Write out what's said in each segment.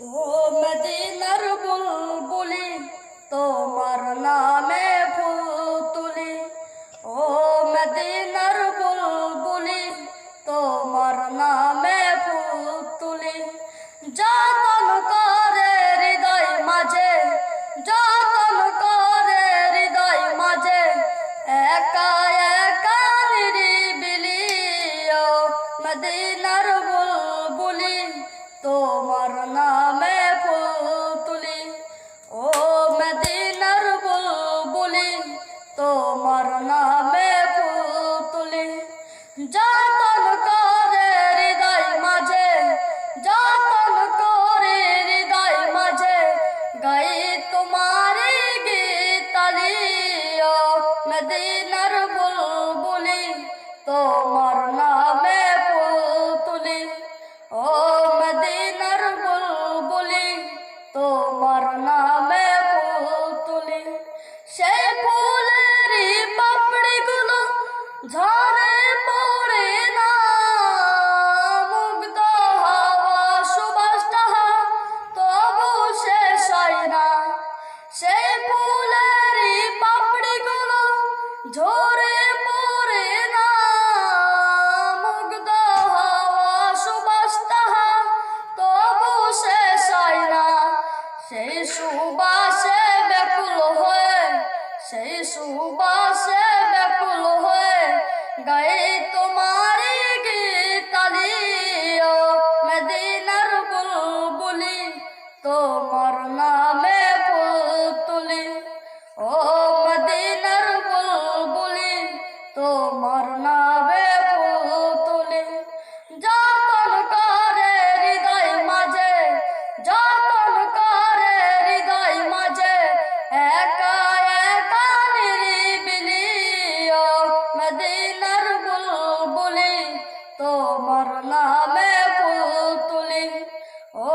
ও মদিনার বুলবুলি তোমার নামে ফুল তুলি যতন করে হৃদয় মাঝে, যতন করে হৃদয় মাঝে, গাই তোমারি গীতালি মদিনার বুলবুলি। তোমার নামে ফুল তুলি ও মদিনার বুলবুলি, তোমার নামে সে ফুলেরই পাপড়িগুলো ঝরে পড়ে না। মুগ্ধ হাওয়া সুবাসটা তবু শেষ হয় না। সেই সুবাসে ব্যাকুল হয়ে সেই সুবাসে ব্যাকুল হয়ে গায়ে তোমারি গীতালি মদিনার বুলবুলি তোমার না মে পুতুলি ও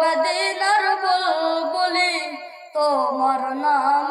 মদিনার বুলবুলি তোমার নাম